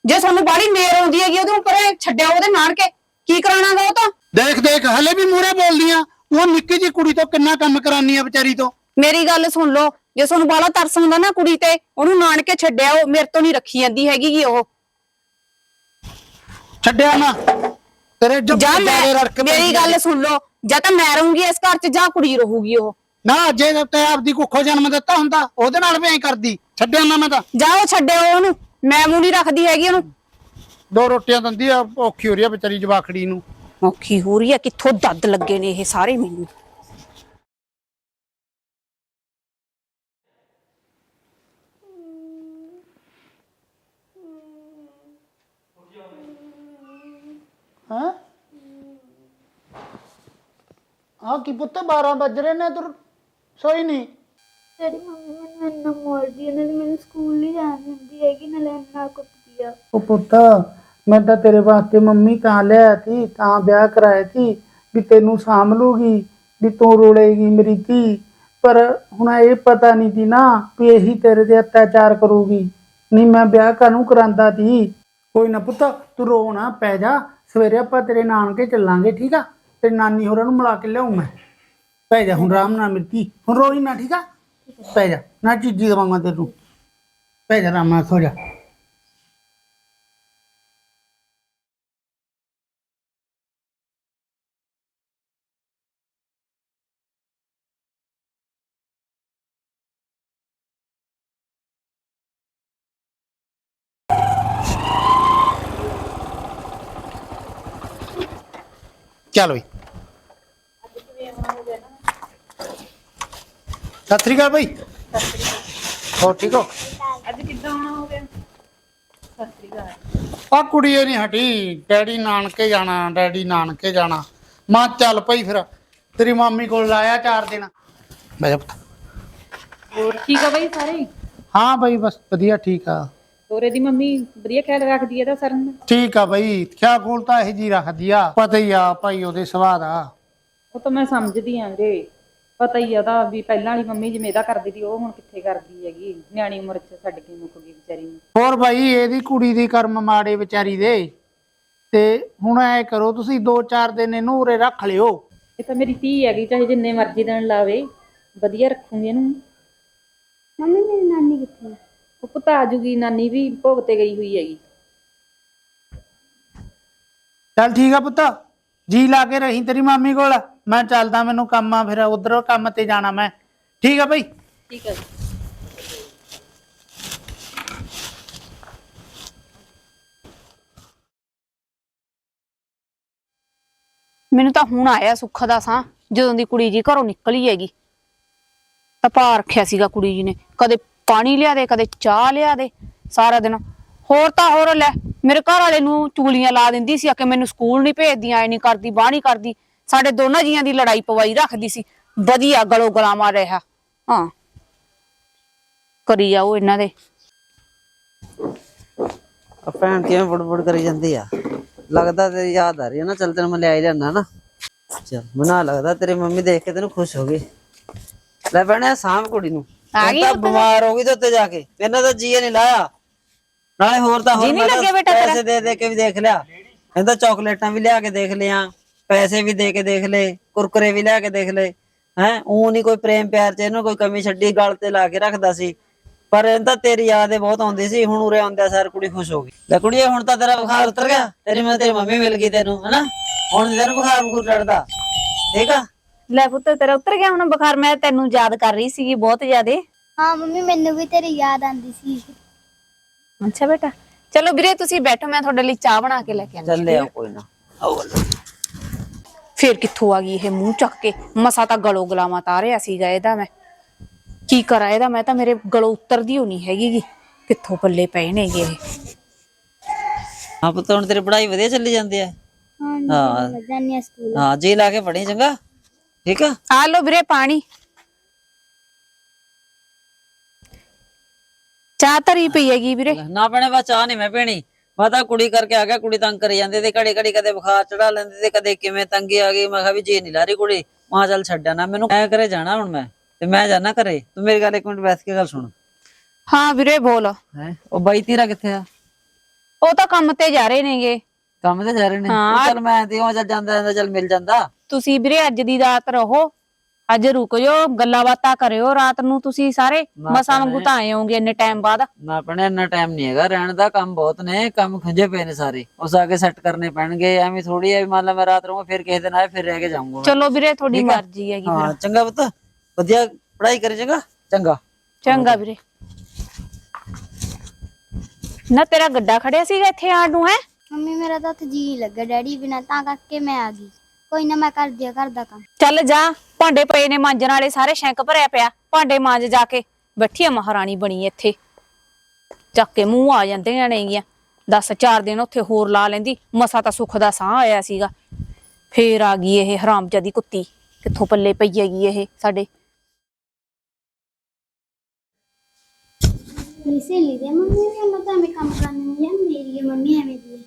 ਜੇ ਤੁਹਾਨੂੰ ਬਾੜੀ ਮੇਰ ਆਉਂਦੀ ਹੈਗੀ ਉਹਦੇ ਉੱਪਰ ਇਹ ਛੱਡਿਆ ਉਹਦੇ ਨਾਨਕੇ ਕੀ ਕਰਾਣਾਗਾ ਉਹ ਤਾਂ? ਦੇਖ ਦੇਖ ਹਲੇ ਵੀ ਮੂਰੇ ਬੋਲਦੀਆਂ। ਉਹ ਨਿੱਕੀ ਜੀ ਕੁੜੀ ਤੋਂ ਕਿੰਨਾ ਕੰਮ ਕਰਾਨੀ ਆ ਵਿਚਾਰੀ ਤੋਂ? ਮੇਰੀ ਗੱਲ ਸੁਣ ਲਓ ਜੇ ਤੁਹਾਨੂੰ ਬਾਲਾ ਤਰਸ ਹੁੰਦਾ ਨਾ ਕੁੜੀ ਤੇ ਉਹਨੂੰ ਨਾਨਕੇ ਛੱਡਿਆ ਉਹ ਮੇਰੇ ਤੋਂ ਨਹੀਂ ਰੱਖੀ ਜਾਂਦੀ ਹੈਗੀ ਗੀ ਉਹ। ਛੱਡਿਆ ਨਾ। ਤੇਰੇ ਜੋ ਜਾਂ ਜਾਦੇ ਰੜ ਕੇ ਮੈਂ ਮੇਰੀ ਗੱਲ ਸੁਣ ਲਓ ਜਾਂ ਤਾਂ ਮੈਂ ਰਹੂੰਗੀ ਇਸ ਘਰ 'ਚ ਜਾਂ ਕੁੜੀ ਰਹੂਗੀ ਉਹ। ਨਾ ਜੇ ਤੇ ਆਪਦੀ ਕੁੱਖੋਂ ਜਨਮ ਦਿੱਤਾ ਹੁੰਦਾ ਉਹਦੇ ਨਾਲ ਵੀ ਐਂ ਕਰਦੀ ਛੱਡਿਆ ਨਾ ਮੈਂ ਤਾਂ। ਜਾਂ ਉਹ ਛੱਡਿਓ ਉਹਨੂੰ। ਮੈਂ ਮੂੰਹ ਨਹੀਂ ਰੱਖਦੀ ਹੈਗੀ ਉਹਨੂੰ। ਦੋ ਰੋਟੀਆਂ ਦਿੰਦੀ ਆ ਔਖੀ ਹੋ ਰਹੀ ਆ ਵਿਚਾਰੀ ਜਵਾਖੜੀ ਨੂੰ। ਔਖੀ ਹੋ ਰਹੀ ਹੈ ਕਿੱਥੋਂ ਦੱਦ ਲੱਗੇ ਨੇ ਇਹ ਸਾਰੇ ਮੈਨੂੰ। ਹਾਂ? ਆ ਕੀ ਪੁੱਤ 12 ਵੱਜ ਰਹੇ ਨੇ ਤੂੰ ਸੋਈ ਨਹੀਂ। ਤੇਰੀ ਮੰਮੀ ਮੈਨੂੰ ਇੰਨਾ ਮਾਰਦੀ ਹੈ ਨਾਲੇ ਮੈਨੂੰ ਸਕੂਲ ਨਹੀਂ ਜਾਣ ਦਿੰਦੀ ਹੈਗੀ ਨਾਲੇ ਇੰਨਾ ਕੁੱਟਦੀ ਆ। ਉਹ ਪੁੱਤ ਮੈਂ ਤਾਂ ਤੇਰੇ ਵਾਸਤੇ ਮੰਮੀ ਤਾਂ ਲਿਆ ਸੀ ਤਾਂ ਵਿਆਹ ਕਰਾਇਆ ਸੀ ਵੀ ਤੈਨੂੰ ਸਾਂਭ ਲੂਗੀ ਵੀ ਤੂੰ ਰੋਲੇਗੀ ਮੇਰੀ ਧੀ। ਪਰ ਹੁਣ ਇਹ ਪਤਾ ਨਹੀਂ ਸੀ ਨਾ ਵੀ ਇਹੀ ਤੇਰੇ ਤੇ ਅਤਿਆਚਾਰ ਕਰੂਗੀ। ਨਹੀਂ ਮੈਂ ਵਿਆਹ ਕਾਹਨੂੰ ਕਰਾਂਦਾ ਸੀ? ਕੋਈ ਨਾ ਪੁੱਤ ਤੂੰ ਰੋ ਨਾ ਪੈ ਜਾ। ਸਵੇਰੇ ਆਪਾਂ ਤੇਰੇ ਨਾਨਕੇ ਚੱਲਾਂਗੇ ਠੀਕ ਆ? ਤੇ ਨਾਨੀ ਹੋਰਾਂ ਨੂੰ ਮਿਲਾ ਕੇ ਲਿਆਉਂ ਮੈਂ। ਪੈ ਜਾ, ਹੁਣ ਆਰਾਮ ਨਾਲ ਮਿਰਤੀ ਹੁਣ ਰੋਈ ਨਾ ਠੀਕ ਆ? ਪੈ ਜਾ, ਨਾ ਚੀਜੀ ਦਵਾਂਗਾ ਤੈਨੂੰ। ਪੈ ਜਾ, ਆਰਾਮ ਨਾਲ ਸੋ ਜਾ। ਚੱਲ ਬਈ। ਸਤਿ ਸ੍ਰੀ ਅਕਾਲ ਬਈ ਹੋ ਠੀਕ ਹੋ? ਅੱਜ ਕਿੱਦਾਂ ਆਉਣਾ ਹੋ ਗਿਆ? ਆ ਕੁੜੀ ਇਹ ਨਹੀਂ ਹਟੀ ਡੈਡੀ ਨਾਨਕੇ ਜਾਣਾ ਡੈਡੀ ਨਾਨਕੇ ਜਾਣਾ। ਮਾਂ ਚੱਲ ਪਈ ਫਿਰ ਤੇਰੀ ਮਾਮੀ ਕੋਲ ਲਾਇਆ ਚਾਰ ਦਿਨ। ਬਹਿ ਜਾ ਪੁੱਤ। ਹੋਰ ਠੀਕ ਆ ਬਈ ਸਾਰੇ? ਹਾਂ ਬਈ ਬਸ ਵਧੀਆ ਠੀਕ ਆ। ਤੋਰੇ ਦੀ ਮੰਮੀ ਵਧੀਆ ਖਿਆਲ ਰੱਖਦੀ ਹੈ ਤਾਂ ਸਰਨ ਠੀਕ ਆ ਬਈ ਖਿਆ ਕੋਲ ਤਾਂ ਇਹ ਜੀ ਰੱਖਦੀ ਆ। ਪਤਾ ਹੀ ਆ ਭਾਈ ਉਹਦੇ ਸੁਭਾਅ ਦਾ। ਉਹ ਤਾਂ ਮੈਂ ਸਮਝਦੀ ਆਂ ਵੀਰੇ ਪਤਾ ਹੀ ਆ ਉਹਦਾ ਵੀ ਪਹਿਲਾਂ ਵਾਲੀ ਮੰਮੀ ਜਿਵੇਂ ਇਹਦਾ ਕਰਦੀ ਸੀ ਉਹ ਹੁਣ ਕਿੱਥੇ ਕਰਦੀ ਹੈਗੀ? ਨਿਆਣੀ ਉਮਰ 'ਚ ਛੱਡ ਕੇ ਮੁੱਕ ਗਈ ਵਿਚਾਰੀ ਨੂੰ। ਹੋਰ ਭਾਈ ਇਹਦੀ ਕੁੜੀ ਦੀ ਕਰਮ ਮਾੜੇ ਵਿਚਾਰੀ ਦੇ। ਤੇ ਹੁਣ ਐ ਕਰੋ ਤੁਸੀਂ 2-4 ਦਿਨ ਇਹਨੂੰ ਉਰੇ ਰੱਖ ਲਿਓ। ਇਹ ਤਾਂ ਮੇਰੀ ਧੀ ਹੈਗੀ ਚਾਹੇ ਜਿੰਨੇ ਮਰਜ਼ੀ ਦਿਨ ਲਾਵੇ। ਵਧੀਆ ਰੱਖੂਗੀ ਇਹਨੂੰ। ਮੰਮੀ ਮੇਰੀ ਨਾਨੀ ਕਿੱਥੇ ਹੈ ਉਹ ਪੁੱਤ ਆ ਜੂਗੀ ਨਾਨੀ ਵੀ ਭੋਗ ਤੇ ਗਈ ਹੋਈ ਹੈਗੀ। ਚੱਲ ਠੀਕ ਆ ਪੁੱਤ। ਜੀ ਲਾ ਕੇ ਰਹੀਂ ਤੇਰੀ ਮਾਮੀ ਕੋਲ। ਮੈਂ ਚੱਲਦਾ ਮੈਨੂੰ ਕੰਮ ਆ ਫਿਰ ਉਧਰ ਕੰਮ ਤੇ ਜਾਣਾ ਮੈਂ। ਠੀਕ ਆ ਬਈ? ਠੀਕ ਹੈ ਮੈਨੂੰ ਤਾਂ ਹੁਣ ਆਇਆ ਸੁੱਖ ਦਾ ਸਾਂ ਜਦੋਂ ਦੀ ਕੁੜੀ ਜੀ ਘਰੋਂ ਨਿਕਲੀ ਹੈਗੀ। ਤਾਂ ਪਾ ਰੱਖਿਆ ਸੀਗਾ ਕੁੜੀ ਜੀ ਨੇ। ਕਦੇ ਪਾਣੀ ਲਿਆ ਦੇ ਕਦੇ ਚਾਹ ਲਿਆ ਦੇ ਸਾਰਾ ਦਿਨ। ਹੋਰ ਤਾਂ ਹੋਰ ਲੈ ਮੇਰੇ ਘਰ ਵਾਲੇ ਨੂੰ ਚੁਗਲੀਆਂ ਲਾ ਦਿੰਦੀ ਸੀ ਆ ਕਿ ਮੈਨੂੰ ਸਕੂਲ ਨਹੀਂ ਭੇਜਦੀ ਐ ਨਹੀਂ ਕਰਦੀ ਬਾਹ ਨਹੀਂ ਕਰਦੀ। ਸਾਡੇ ਦੋਨਾਂ ਜੀਆਂ ਦੀ ਲੜਾਈ ਪਵਾਈ ਰੱਖਦੀ ਸੀ। ਵਧੀਆ ਗਲੋ ਗਲਾਮਾ ਰਿਹਾ। ਹਾਂ। ਕਰੀ ਜਾਓ ਇਹਨਾਂ ਦੇ। ਆ ਭੈਣ ਕਿਵੇਂ ਬੜਬੜ ਕਰੀ ਜਾਂਦੀ ਆ। ਲੱਗਦਾ ਤੇਰੀ ਯਾਦ ਆ ਰਹੀ ਹੈ ਨਾ ਚੱਲ ਤੈਨੂੰ ਮੈਂ ਲਿਆ ਹੀ ਲੈਣਾ ਨਾ। ਚਲ ਮਨਾ ਲੱਗਦਾ ਤੇਰੀ ਮੰਮੀ ਦੇਖ ਕੇ ਤੈਨੂੰ ਖੁਸ਼ ਹੋ ਗਈ। ਲੈ ਭੈਣੇ ਸਾਂਭ ਕੁੜੀ ਨੂੰ। ਆ ਗਈ ਤਾਂ? ਬਿਮਾਰ ਹੋ ਗਈ ਤੇ ਉੱਤੇ ਜਾ ਕੇ। ਇਹਨਾਂ ਦਾ ਜੀ ਨਹੀਂ ਲਾਇਆ। ਨਾਲੇ ਹੋਰ ਤਾਂ ਹੋਰ ਜੀ ਮੈਂ ਤਾਂ ਲੱਗੇ ਬੇਟਾ ਤੇਰਾ? ਪੈਸੇ ਦੇ ਦੇ ਕੇ ਵੀ ਦੇਖ ਲਿਆ। ਕਹਿੰਦਾ ਚਾਕਲੇਟਾਂ ਵੀ ਲਿਆ ਕੇ ਦੇਖ ਲਿਆ ਪੈਸੇ ਵੀ ਦੇ ਕੇ ਦੇਖ ਲਏ ਕੁਰਕਰੇ ਵੀ ਲਿਆ ਕੇ ਦੇਖ ਲਏ ਹੈ? ਉਹ ਨਹੀਂ ਕੋਈ ਪ੍ਰੇਮ ਪਿਆਰ ਚ ਇਹਨੂੰ ਕੋਈ ਕਮੀ ਛੱਡੀ ਗਲ ਤੇ ਲਾ ਕੇ ਰੱਖਦਾ ਸੀ। ਪਰ ਇਹ ਤਾਂ ਤੇਰੀ ਯਾਦ ਹੀ ਬਹੁਤ ਆਉਂਦੀ ਸੀ ਹੁਣ ਉਰੇ ਆਉਂਦਿਆ ਸਾਰ ਕੁੜੀ ਖੁਸ਼ ਹੋ ਗਈ। ਲੈ ਕੁੜੀਏ ਹੁਣ ਤਾਂ ਤੇਰਾ ਬੁਖਾਰ ਉਤਰ ਗਿਆ। ਤੇਰੀ ਮੈਂ ਤੇਰੀ ਮੰਮੀ ਮਿਲ ਗਈ ਤੈਨੂੰ ਹਨਾ? ਹੁਣ ਨੀ ਤੈਨੂੰ ਬੁਖਾਰ ਬੁਖੂਰ ਲੜਦਾ ਠੀਕ ਆ? ਲੈ ਪੁੱਤ ਤੇਰਾ ਉੱਤਰ ਗਿਆ ਹੁਣ ਬੁਖਾਰ। ਮੈਂ ਤੈਨੂੰ ਯਾਦ ਕਰ ਰਹੀ ਸੀਗੀ ਬਹੁਤ ਜ਼ਿਆਦੇ। ਹਾਂ ਮੰਮੀ ਮੈਨੂੰ ਵੀ ਤੇਰੀ ਯਾਦ ਆਂਦੀ ਸੀ। ਅੱਛਾ ਬੇਟਾ। ਚਲੋ ਵੀਰੇ ਤੁਸੀਂ ਬੈਠੋ ਮੈਂ ਤੁਹਾਡੇ ਲਈ ਚਾਹ ਬਣਾ ਕੇ ਲੈ ਕੇ ਆਉਂਦੀ ਚੱਲ ਲਿਆ ਕੋਈ ਨਾ। ਆਓ ਫੇਰ ਕਿੱਥੋਂ ਆ ਗਈ ਇਹ ਮੂੰਹ ਚੱਕ ਕੇ? ਮਸਾ ਤਾਂ ਗਲੋ ਗਲਾਮਾ ਤਾਰਿਆ ਸੀਗਾ ਇਹਦਾ ਮੈਂ। ਕੀ ਕਰਾਂ ਇਹਦਾ? ਮੈਂ ਤਾਂ ਮੇਰੇ ਗਲੋਂ ਉਤਰਦੀ ਹੋਣੀ ਹੈਗੀ ਗੀ ਕਿੱਥੋਂ ਪੱਲੇ ਪਏ ਨੇਗੇ ਇਹ? ਹਾਂ ਪੁੱਤ ਹੁਣ ਤੇਰੀ ਪੜ੍ਹਾਈ ਵਧੀਆ ਚੱਲੀ ਜਾਂਦੀ ਹੈ। ਹਾਂ ਹਾਂ। ਮੈਂ ਜਾਨੀ ਆ ਸਕੂਲ। ਹਾਂ ਜੀ ਲਾ ਕੇ ਪੜ੍ਹੀ ਚੰਗਾ? ਠੀਕ ਆ? ਆ ਲੋ ਵੀਰੇ ਪਾਣੀ। ਚਾਹ ਧਰੀ ਪਈ ਹੈਗੀ ਵੀਰੇ। ਨਾ ਭੈਣੇ ਬਸ ਚਾਹ ਨਹੀਂ ਮੈਂ ਪੀਣੀ। ਮੈਂ ਤਾਂ ਕੁੜੀ ਕਰਕੇ ਆ ਗਿਆ ਕੁੜੀ ਤੰਗ ਕਰੀ ਜਾਂਦੀ ਤੇ ਘੜੀ ਘੜੀ ਕਦੇ ਬੁਖਾਰ ਚੜਾ ਲੈਂਦੀ ਤੇ ਕਦੇ ਕਿਵੇਂ ਤੰਗੀ ਆ ਗਈ। ਮੈਂ ਕਿਹਾ ਵੀ ਜੀ ਨਹੀਂ ਲਾ ਰਹੀ ਕੁੜੀ ਮਾਂ ਚੱਲ ਛੱਡਿਆ ਨਾ ਮੈਨੂੰ ਐ ਕਰੇ ਜਾਣਾ ਹੁਣ ਮੈਂ ਤੇ ਮੈਂ ਜਾਣਾ ਘਰੇ। ਤੂੰ ਮੇਰੀ ਗੱਲ ਇੱਕ ਮਿੰਟ ਬੈਠ ਕੇ ਗੱਲ ਸੁਣ। ਹਾਂ ਵੀਰੇ ਬੋਲ। ਹੈ? ਉਹ ਬਾਈ ਤੇਰਾ ਕਿੱਥੇ ਆ? ਉਹ ਤਾਂ ਕੰਮ ਤੇ ਜਾ ਰਹੇ ਨੇਗੇ। ਕੰਮ ਤੇ ਜਾ ਰਹੇ ਨੇ? ਹਾਂ। ਚੱਲ ਮੈਂ ਤੇ ਉਹ ਚੱਲ ਜਾਂਦਾ ਜਾਂਦਾ ਚੱਲ ਮਿਲ ਜਾਂਦਾ। ਤੁਸੀਂ ਵੀਰੇ ਅੱਜ ਦੀ ਰਾਤ ਰਹੋ। ਅੱਜ ਰੁਕ ਜਾਓ ਗੱਲਾਂ ਬਾਤਾਂ ਕਰਿਓ ਰਾਤ ਨੂੰ ਤੁਸੀਂ ਸਾਰੇ। ਨਾ ਮਸਾਂ ਭੈਣੇ। ਵਾਂਗੂ ਤਾਂ ਆਏ ਹੋਗੇ ਇੰਨੇ ਟਾਈਮ ਬਾਅਦ। ਨਾ ਆਪਣੇ ਇੰਨਾ ਟਾਈਮ ਨਹੀਂ ਹੈਗਾ। ਰਹਿਣ ਦਾ ਕੰਮ ਬਹੁਤ ਨੇ ਕੰਮ ਖੰਜੇ ਪਏ ਨੇ ਸਾਰੇ। ਉਸ ਆ ਕੇ ਸੈੱਟ ਕਰਨੇ ਪੈਣਗੇ ਐਵੇਂ ਥੋੜੀ ਐ ਮੰਨ ਲਾ ਮੈਂ ਰਾਤ ਰਹੂੰਗਾ ਫਿਰ ਕਿਸੇ ਦਿਨ ਆਏ ਫਿਰ ਰਹਿ ਕੇ ਜਾਊਂਗਾ ਮੈਂ। ਚਲੋ ਵੀਰੇ ਤੁਹਾਡੀ ਠੀਕ ਆ। ਮਰਜ਼ੀ ਹੈਗੀ ਹਾਂ ਚੰਗਾ ਪੁੱਤ। ਵਧੀਆ ਪੜ੍ਹਾਈ ਕਰੀ ਚੰਗਾ? ਚੰਗਾ। ਚੰਗਾ ਵੀਰੇ। ਨਾ ਤੇਰਾ ਗੱਡਾ ਖੜਿਆ ਸੀਗਾ ਇੱਥੇ ਆਣ ਨੂੰ ਹੈ? ਮੰਮੀ ਮੇਰਾ ਤਾਂ ਉੱਥੇ ਜੀ ਲੱਗਾ। ਡੈਡੀ ਬਿਨਾਂ ਤਾਂ ਕਰਕੇ ਮੈਂ ਆ ਗਈ। ਕੋਈ ਨਾ ਮੈਂ ਕਰਦੀ ਆ ਘਰ ਦਾ ਕੰਮ। ਚੱਲ ਜਾ ਭਾਂਡੇ ਪਏ ਨੇ ਮਾਂਜਣ ਵਾਲੇ ਸਾਰੇ ਸ਼ੈਂਕ ਭਰਿਆ ਪਿਆ। ਭਾਂਡੇ ਮਾਂਜ ਜਾ ਕੇ ਬੈਠੀ ਆ ਮਹਾਰਾਣੀ ਬਣੀ ਇੱਥੇ। ਚੱਕ ਕੇ ਮੂੰਹ ਆ ਜਾਂਦੀਆਂ ਨੇਗੀਆਂ। ਦਸ ਚਾਰ ਦਿਨ ਉੱਥੇ ਹੋਰ ਲਾ ਲੈਂਦੀ। ਮਸਾ ਤਾਂ ਸੁੱਖ ਦਾ ਸਾਹ ਆਇਆ ਸੀਗਾ। ਫੇਰ ਆ ਗਈ ਇਹ ਹਰਾਮਜਾਦੀ ਕੁੱਤੀ। ਕਿੱਥੋਂ ਪੱਲੇ ਪਈ ਹੈਗੀ ਇਹ ਸਾਡੇ? ਮੇਰੀ ਸਹੇਲੀ ਦੇ ਮੰਮੀ ਵੀ ਉਹਨਾਂ ਤਾਂ ਐਵੇਂ ਕੰਮ ਕਰਨੀ ਨਹੀਂ ਹੈ ਮੇਰੀ ਮੰਮੀ ਐਵੇਂ ਦੀ ਹੈ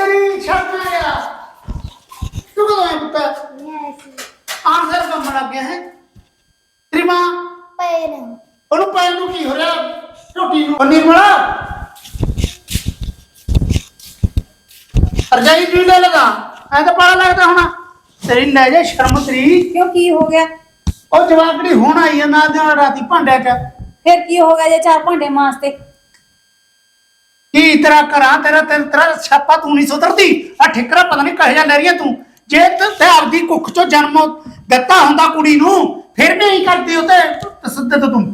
ਆਇਆ ਤੂੰ ਕਦੋਂ ਆਇਆ ਪੁੱਤ? ਮੈਂ ਐਸੀ ਆਨਸਰ ਕੰਮ ਲੱਗ ਗਿਆ ਹੈ। ਤੇਰੀ ਮਾਂ? ਪਏ ਨੇ ਉਹਨੂੰ ਪੈਣ ਨੂੰ ਕੀ ਹੋ ਰਿਹਾ? ਝੋਟੀ ਨੂੰ। ਪਨੀਰ ਬਣਾ ਅਰਜਾਈ ਜੀ ਲੈ ਲਗਾ। ਐ ਤਾਂ ਪਤਾ ਲੱਗਦਾ ਹੋਣਾ। ਤੇਰੀ ਲੈ ਜਾ ਸ਼ਰਮ ਤੇਰੀ। ਕਿਉਂ ਕੀ ਹੋ ਗਿਆ? ਉਹ ਜਵਾਕੜੀ ਹੁਣ ਆਈ ਆ ਨਾਲ ਰਾਤੀ ਭਾਂਡਿਆਂ ਚ। ਫਿਰ ਕੀ ਹੋ ਗਿਆ ਜੇ ਚਾਰ ਭਾਂਡੇ ਮਾਸਤੇ ਕੀ ਤੇਰਾ ਕਰਾਂ ਤੇਰਾ ਤੇਰਾ ਤੇਰਾ ਛਾਪਾ ਤੂੰ ਨਹੀਂ ਸੁਧਰਦੀ? ਆ ਠਿਕਰਾ ਪਤਾ ਨਹੀਂ ਕਹੇ ਜਾ ਲੈ ਰਹੀ ਆ ਤੂੰ। ਜੇ ਤੇ ਤੇ ਆਪਦੀ ਕੁੱਖ ਚੋਂ ਜਨਮ ਦਿੱਤਾ ਹੁੰਦਾ ਕੁੜੀ ਨੂੰ ਫਿਰ ਵੀ ਨਹੀਂ ਕਰਦੀ ਉਹ ਤੇ ਸਿੱਧੇ ਤੋਂ ਤੂੰ।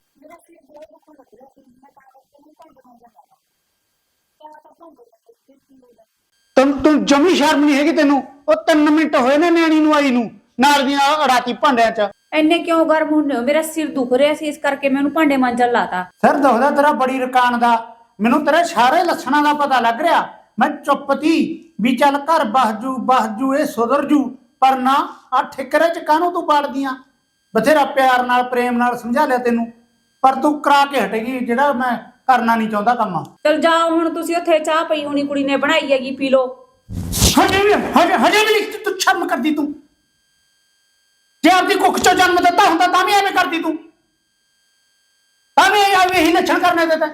ਤੂੰ ਤੂੰ ਜਮੀ ਸ਼ਰਮ ਨਹੀਂ ਹੈਗੀ ਤੈਨੂੰ? ਉਹ 3 ਮਿੰਟ ਹੋਏ ਨੇ ਨਿਆਣੀ ਨੂੰ ਆਈ ਨੂੰ ਨਾਲ ਦੀਆਂ ਰਾਤੀ ਭਾਂਡਿਆਂ ਚ। ਐਨੇ ਕਿਉਂ ਗਰਮ ਹੁੰਦੇ ਹੋ? ਮੇਰਾ ਸਿਰ ਦੁਖ ਰਿਹਾ ਸੀ ਇਸ ਕਰਕੇ ਮੈਨੂੰ ਭਾਂਡੇ ਮਾਂਜਣ ਲਾਤਾ। ਸਿਰ ਦੁਖਦਾ ਤੇਰਾ ਬੜੀ ਰਕਾਨ ਦਾ। ਮੈਨੂੰ ਤੇਰੇ ਸਾਰੇ ਲੱਛਣਾਂ ਦਾ ਪਤਾ ਲੱਗ ਰਿਹਾ। ਮੈਂ ਚੁੱਪ ਤੀ ਵੀ ਚੱਲ ਘਰ ਬਹਜੂ ਬਹਜੂ ਇਹ ਸੁਧਰ ਜੂ। ਪਰ ਨਾ ਆ ਠਿਕਰੇ ਚ ਕਾਹਨੂੰ ਤੂੰ ਪਾੜਦੀਆਂ ਬਥੇਰਾ ਪਿਆਰ ਨਾਲ ਪ੍ਰੇਮ ਨਾਲ ਸਮਝਾ ਲਿਆ ਤੈਨੂੰ। ਪਰ ਤੂੰ ਕਰਾ ਕੇ ਹਟੇਗੀ ਜਿਹੜਾ ਮੈਂ ਕਰਨਾ ਨਹੀਂ ਚਾਹੁੰਦਾ ਕੰਮ ਚਲ ਜਾਓ ਹੁਣ ਤੁਸੀਂ ਉੱਥੇ ਚਾਹ ਪਈ ਹੋਣੀ ਕੁੜੀ ਨੇ ਬਣਾਈ ਹੈਗੀ ਪੀ ਲਓ। ਹਜੇ ਵੀ ਹਜੇ ਹਜੇ ਵੀ ਨਹੀਂ ਤੂੰ ਸ਼ਰਮ ਕਰਦੀ ਤੂੰ। ਜੇ ਆਪਦੀ ਕੁੱਖ ਚੋਂ ਜਨਮ ਦਿੱਤਾ ਹੁੰਦਾ ਤਾਂ ਵੀ ਐਵੇਂ ਕਰਦੀ ਤੂੰ। ਤਾਂ ਵੀ ਐਵੇਂ ਹੀ ਲੱਛਣ ਕਰਨੇ ਦੇ ਤੇ।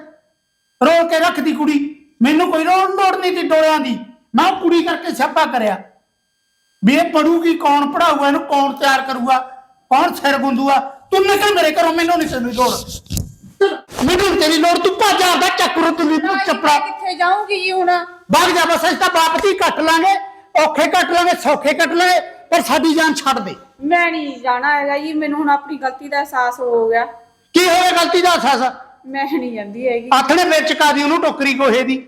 ਰੋਲ ਕੇ ਰੱਖਦੀ ਕੁੜੀ। ਮੈਨੂੰ ਕੋਈ ਰੋਣ ਲੋੜ ਨਹੀਂ ਦੀ ਡੋਲਿਆਂ ਦੀ। ਮੈਂ ਉਹ ਕੁੜੀ ਕਰਕੇ ਸਿਆਪਾ ਕਰਿਆ। ਵੀ ਇਹ ਪੜੂਗੀ ਕੌਣ ਪੜਾਊਗਾ ਇਹਨੂੰ ਕੌਣ ਤਿਆਰ ਕਰੂਗਾ ਕੌਣ ਸਿਰ ਗੁੰਦੂਗਾ? ਤੂੰ ਨਿਕਲ ਮੇਰੇ ਘਰੋਂ ਮੈਨੂੰ ਨਹੀਂ ਤੈਨੂੰ ਲੋੜ। ਮੈਨੂੰ ਨੀ ਤੇਰੀ ਲੋੜ ਤੂੰ ਭੱਜ ਆਪਦਾ ਚੱਕਰ ਤੂੰ ਵੀ ਚੱਪੜਾ। ਕਿੱਥੇ ਜਾਊਂਗੀ ਜੀ ਹੁਣ? ਬਾਗ ਜਾ ਬਸ ਅਸੀਂ ਤਾਂ ਬਾਪ ਦੀ ਕੱਟ ਲਾਂਗੇ ਔਖੇ ਕੱਟ ਲਾਂਗੇ ਸੌਖੇ ਕੱਟ ਲਾਂਗੇ ਪਰ ਸਾਡੀ ਜਾਨ ਛੱਡ ਦੇ। ਮੈਂ ਨਹੀਂ ਜਾਣਾ ਹੈਗਾ ਜੀ ਮੈਨੂੰ ਹੁਣ ਆਪਣੀ ਗਲਤੀ ਦਾ ਅਹਿਸਾਸ ਹੋ ਗਿਆ। ਕੀ ਹੋਇਆ ਗਲਤੀ ਦਾ ਅਹਿਸਾਸ? ਮੈਂ ਨਹੀਂ ਜਾਂਦੀ ਹੈਗੀ। ਆਥਣੇ ਵਿੱਚ ਕਾ ਦੀ ਉਹਨੂੰ ਟੋਕਰੀ ਗੋਹੇ ਦੀ।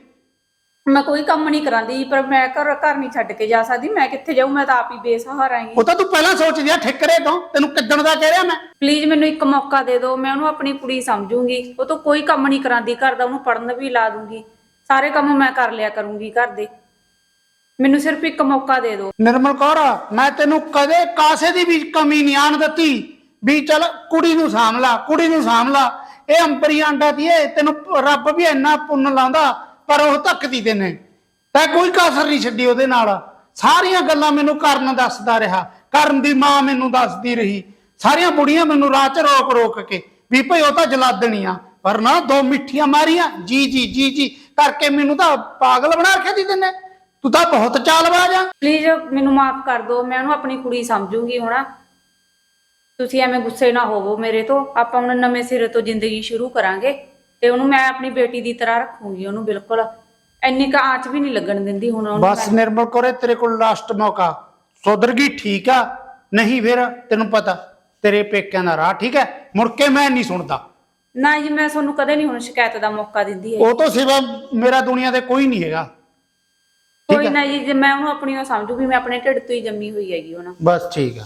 ਮੈਂ ਕੋਈ ਕੰਮ ਨਹੀਂ ਕਰਾਂਦੀ ਪਰ ਮੈਂ ਘਰ ਘਰ ਨਹੀਂ ਛੱਡ ਕੇ ਜਾ ਸਕਦੀ। ਮੈਂ ਕਿੱਥੇ ਜਾਊਂ? ਮੈਂ ਤਾਂ ਆਪ ਹੀ ਬੇਸਹਾਰਾ ਹਾਂ ਉਹ ਤਾਂ ਤੂੰ ਪਹਿਲਾਂ ਸੋਚਦੀ ਆ ਠਿਕਰੇ ਤੋਂ। ਤੈਨੂੰ ਕਿੱਦਣ ਦਾ ਕਹਿ ਰਿਹਾ ਮੈਂ? ਪਲੀਜ਼ ਮੈਨੂੰ ਇੱਕ ਮੌਕਾ ਦੇ ਦਿਓ। ਮੈਂ ਉਹਨੂੰ ਆਪਣੀ ਕੁੜੀ ਸਮਝੂੰਗੀ। ਉਹ ਤੋਂ ਕੋਈ ਕੰਮ ਨਹੀਂ ਕਰਾਂਦੀ ਘਰ ਦਾ ਉਹਨੂੰ ਪੜਨ ਵੀ ਲਾ ਦੂੰਗੀ। ਸਾਰੇ ਕੰਮ ਮੈਂ ਕਰ ਲਿਆ ਕਰੂੰਗੀ ਘਰ ਦੇ। ਮੈਨੂੰ ਸਿਰਫ ਇੱਕ ਮੌਕਾ ਦੇ ਦਿਓ। ਨਿਰਮਲ ਕੌਰ ਮੈਂ ਤੈਨੂੰ ਕਦੇ ਕਾਸੇ ਦੀ ਵੀ ਕਮੀ ਨਹੀਂ ਆਣ ਦਿੱਤੀ। ਵੀ ਚੱਲ ਕੁੜੀ ਨੂੰ ਸਾਂਭ ਲਾ ਕੁੜੀ ਨੂੰ ਸਾਂਭ ਲਾ। ਇਹ ਅੰਪਰੀ ਆਂਡਾ ਦੀ ਤੈਨੂੰ ਰੱਬ ਵੀ ਇੰਨਾ ਪੁੰਨ ਲਾਉਂਦਾ, ਪਰ ਉਹ ਧੱਕਦੀ ਤੈਨੇ ਤੈ ਕੋਈ ਕਾਸਰ ਨਹੀਂ ਛੱਡੀ ਉਹਦੇ ਨਾਲ। ਸਾਰੀਆਂ ਗੱਲਾਂ ਮੈਨੂੰ ਕਰਨ ਦੱਸਦਾ ਰਿਹਾ। ਕਰਨ ਦੀ ਮਾਂ ਮੈਨੂੰ ਦੱਸਦੀ ਰਹੀ। ਸਾਰੀਆਂ ਬੁੜੀਆਂ ਮੈਨੂੰ ਰਾਹ 'ਚ ਰੋਕ ਰੋਕ ਕੇ, ਵੀ ਭਈ ਉਹ ਤਾਂ ਜਲਾਦਣੀਆਂ। ਪਰ ਨਾ ਦੋ ਮਿੱਠੀਆਂ ਮਾਰੀਆਂ। ਜੀ ਜੀ ਜੀ ਜੀ, ਕਰਕੇ ਮੈਨੂੰ ਤਾਂ ਪਾਗਲ ਬਣਾ ਰੱਖਿਆ ਦੀ ਤੈਨੇ। ਤੂੰ ਤਾਂ ਬਹੁਤ ਚਾਲਬਾਜ਼ ਆ ਪਲੀਜ਼ ਮੈਨੂੰ ਮਾਫ ਕਰ ਦਿਓ ਮੈਂ ਉਹਨੂੰ ਆਪਣੀ ਕੁੜੀ ਸਮਝੂਗੀ ਹੁਣ। ਤੁਸੀਂ ਐਵੇਂ ਗੁੱਸੇ ਨਾ ਹੋਵੋ ਮੇਰੇ ਤੋਂ। ਆਪਾਂ ਹੁਣ ਨਵੇਂ ਸਿਰੇ ਤੋਂ ਜ਼ਿੰਦਗੀ ਸ਼ੁਰੂ ਕਰਾਂਗੇ ਤੇ ਉਹਨੂੰ ਮੈਂ ਆਪਣੀ ਬੇਟੀ ਦੀ ਤਰ੍ਹਾਂ ਰੱਖੂੰਗੀ ਉਹਨੂੰ ਬਿਲਕੁਲ। ਇੰਨੀ ਕ ਆਂਚ ਵੀ ਨਹੀਂ ਲੱਗਣ ਦਿੰਦੀ ਹੁਣ ਉਹਨੂੰ ਬਸ ਨਿਰਮਲ ਕੋਰੇ ਤੇਰੇ ਕੋਲ ਲਾਸਟ ਮੌਕਾ। ਸੁਧਰ ਗਈ ਠੀਕ ਆ? ਨਹੀਂ ਫਿਰ ਤੈਨੂੰ ਪਤਾ ਤੇਰੇ ਪੇਕਿਆਂ ਦਾ ਰਾਹ ਠੀਕ ਹੈ? ਮੁੜ ਕੇ ਮੈਂ ਨਹੀਂ ਸੁਣਦਾ। ਨਾ ਜੀ ਮੈਂ ਤੁਹਾਨੂੰ ਕਦੇ ਨਹੀਂ ਹੁਣ ਸ਼ਿਕਾਇਤ ਦਾ ਮੌਕਾ ਦਿੰਦੀ ਹੈ ਉਹ ਤੋਂ ਸਿਵਾ ਮੇਰਾ ਦੁਨੀਆ ਤੇ ਕੋਈ ਨਹੀਂ ਹੈਗਾ। ਕੋਈ ਨਾ ਜੀ ਜੇ ਮੈਂ ਉਹਨੂੰ ਆਪਣੀ ਉਹ ਸਮਝੂ ਵੀ ਮੈਂ ਆਪਣੇ ਢਿੱਡ ਤੋਂ ਹੀ ਜੰਮੀ ਹੋਈ ਹੈਗੀ ਉਹਨਾਂ ਬਸ ਠੀਕ ਆ।